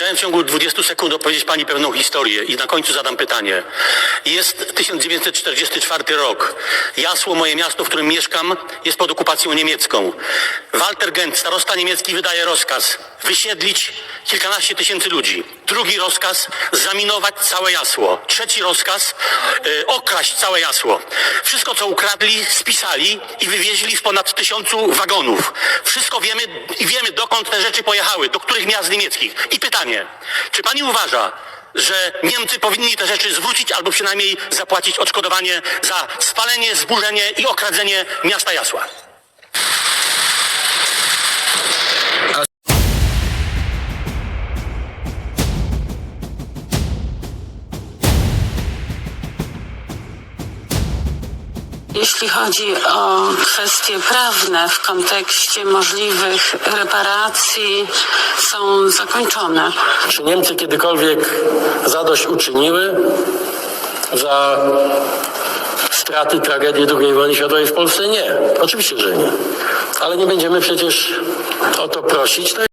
Chciałem w ciągu 20 sekund opowiedzieć Pani pewną historię i na końcu zadam pytanie. Jest 1944 rok. Jasło, moje miasto, w którym mieszkam, jest pod okupacją niemiecką. Walter Gent, starosta niemiecki, wydaje rozkaz wysiedlić kilkanaście tysięcy ludzi. Drugi rozkaz zaminować całe jasło. Trzeci rozkaz y, okraść całe jasło. Wszystko, co ukradli, spisali i wywieźli w ponad tysiącu wagonów. Wszystko wiemy i wiemy, dokąd te rzeczy pojechały, do których miast niemieckich. I pytanie, czy pani uważa, że Niemcy powinni te rzeczy zwrócić albo przynajmniej zapłacić odszkodowanie za spalenie, zburzenie i okradzenie miasta Jasła? Jeśli chodzi o kwestie prawne w kontekście możliwych reparacji, są zakończone. Czy Niemcy kiedykolwiek zadość uczyniły za straty, tragedie II wojny światowej w Polsce? Nie. Oczywiście, że nie. Ale nie będziemy przecież o to prosić. To